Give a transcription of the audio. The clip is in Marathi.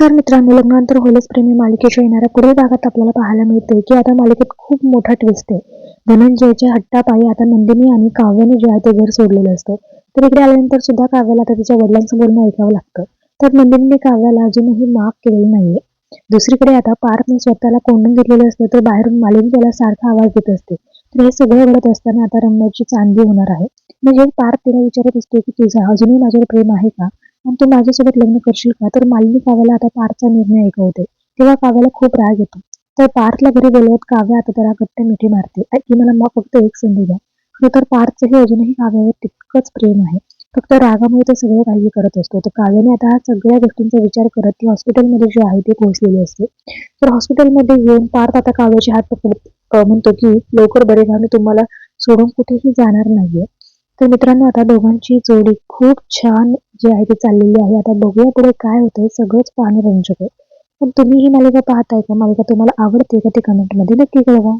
नमस्कार मित्रांनो लग्नानंतर होलच प्रेमी मालिकेच्या येणाऱ्या पुढील भागात आपल्याला पाहायला मिळते की आता मालिकेत खूप मोठा ट्विस्ट आहे. धनंजयच्या हट्टापायी आता नंदिनी आणि काव्याने जे आहे ते घर सोडलेलं असतं. तर इकडे आल्यानंतर सुद्धा काव्याला आता तिच्या वडिलांसमोर ऐकावं लागतं. तर नंदिनीने काव्याला अजूनही माफ केलेली नाहीये. दुसरीकडे आता पार्थने स्वतःला कोंडून घेतलेलं असतं तर बाहेरून मालिनी त्याला सारखा आवाज देत असते. तर हे सगळं घडत असताना आता रम्याची चांदी होणार आहे. म्हणजे पार्थ तिला विचारत असतो की तुझा अजूनही माझ्यावर प्रेम आहे का? आणि तू माझ्यासोबत लग्न करशील का? तर मालिनी काव्याला आता पार्थचा निर्णय ऐकवते. तेव्हा काव्याला खूप राग येतो. तर पार्थला घरी बोलवत काव्या आता त्याला गट्ट मिठी मारते. की मला मग फक्त एक संधी द्या. खरं तर पार्थचंही अजूनही काव्यावर तितकंच प्रेम आहे. फक्त रागामुळे तो सगळं काही करत असतो. तर काव्याने आता सगळ्या गोष्टींचा विचार करत ती हॉस्पिटलमध्ये जी आहे ते पोहोचलेली असते. तर हॉस्पिटलमध्ये येऊन पार्थ आता काव्याचे हात पकडत म्हणतो की लवकर बरे व्हा मी तुम्हाला सोडून कुठेही जाणार नाहीये. तर मित्रांनो आता दोघांची जोडी खूप छान जी आहे ती चाललेली आहे. आता बघूया पुढे काय होतंय. सगळंच पाहणं रंजक आहे पण तुम्ही ही मालिका पाहताय का? मालिका तुम्हाला आवडते का ते कमेंटमध्ये नक्की कळवा.